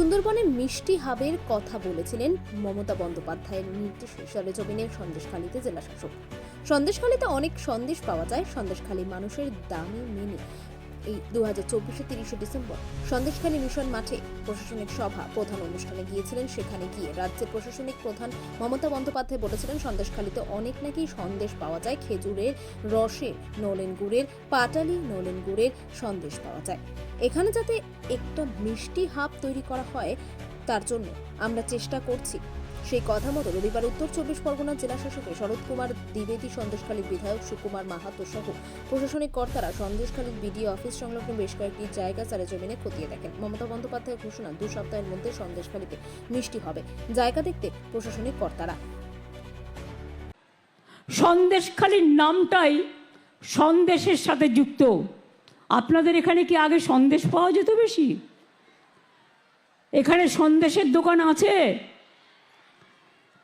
সুন্দরবনে মিষ্টি হাবের কথা বলেছিলেন মমতা বন্দ্যোপাধ্যায়ের নির্দেশে সরেজমিনের সন্দেশখালীতে জেলাশাসক। সন্দেশখালীতে অনেক সন্দেশ পাওয়া যায়, সন্দেশখালী মানুষের দামি মেনে। এই দু হাজার চব্বিশে তিরিশে ডিসেম্বর। সন্দেশখালী মিশন মাঠে প্রশাসনিক সভা, প্রধান অনুষ্ঠানে গিয়েছিলেন, সেখানে গিয়ে রাজ্যের প্রশাসনিক প্রধান মমতা বন্দ্যোপাধ্যায় বলেছিলেন, সন্দেশখালীতে অনেক নাকি সন্দেশ পাওয়া যায়, খেজুরের রসের নলেন গুড়ের, পাটালি নলেন গুড়ের সন্দেশ পাওয়া যায়। এখানে যাতে একটা মিষ্টি হাব তৈরি করা হয়, তার জন্য আমরা চেষ্টা করছি। সেই কথা মতো রবিবার উত্তর চব্বিশ পরগনা জেলা শাসকের শরৎ কুমার দ্বিবেদী সন্দেশখালীর বিধায়ক সুকুমার মাহাতো সহ প্রশাসনিক কর্তারা সন্দেশখালীর বিডিও অফিস সংলগ্ন বেশ কয়েকটি জায়গা জমিনে খতিয়ে দেখেন। মমতা বন্দ্যোপাধ্যায়ের ঘোষণা দু সপ্তাহের মধ্যে সন্দেশখালীতে মিষ্টি হবে। জায়গা দেখতে প্রশাসনিক কর্তারা। সন্দেশখালির নামটাই সন্দেশের সাথে যুক্ত। আপনাদের এখানে কি আগে সন্দেশ পাওয়া যেত বেশি? এখানে সন্দেশের দোকান আছে?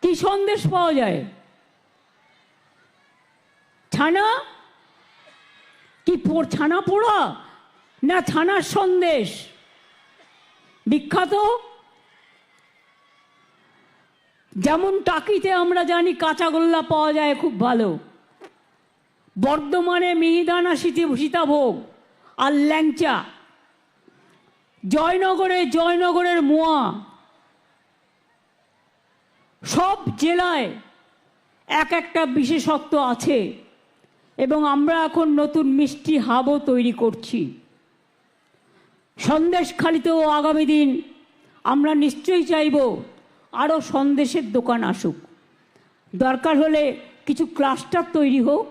কি সন্দেশ পাওয়া যায়? ছানা? কি ছানা পোড়া? না ছানার সন্দেশ? বিখ্যাত? যেমন টাকিতে আমরা জানি কাঁচাগোল্লা পাওয়া যায় খুব ভালো। বর্ধমানে মিহিদানা শীতে সীতাভোগ আর ল্যাংচা। জয়নগরে, জয়নগরের মোয়া। সব জেলায় এক একটা বিশেষত্ব আছে এবং আমরা এখন নতুন মিষ্টি হাবও তৈরি করছি। সন্দেশখালিতেও আগামী দিন আমরা নিশ্চয়ই চাইব আরও সন্দেশের দোকান আসুক। দরকার হলে কিছু ক্লাস্টার তৈরি হোক,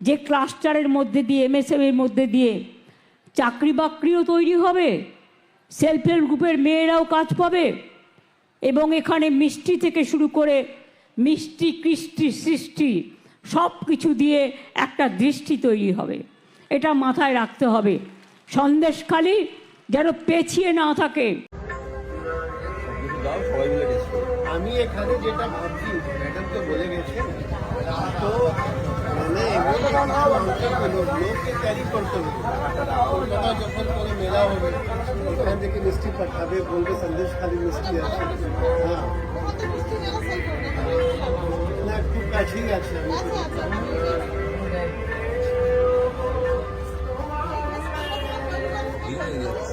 যে ক্লাস্টারের মধ্যে দিয়ে এমএসএমের মধ্যে দিয়ে চাকরি বাকরিও তৈরি হবে, সেলফ হেল্প গ্রুপের মেয়েরাও কাজ পাবে। এবং এখানে মিষ্টি থেকে শুরু করে মিষ্টি কৃষ্টি সৃষ্টি সব কিছু দিয়ে একটা দৃষ্টি তৈরি হবে। এটা মাথায় রাখতে হবে। সন্দেশখালি যেন পেছিয়ে না থাকে। আমি এখানে যেটা ভাবছি लोग तारीफ़ करते हुए ज़फ़र को मेला हो। एखान जेकी मिस्टी पठावे बोलबे संदेश खाली मिस्टी আছে হ্যাঁ না খুব কাছেই আছে আচ্ছা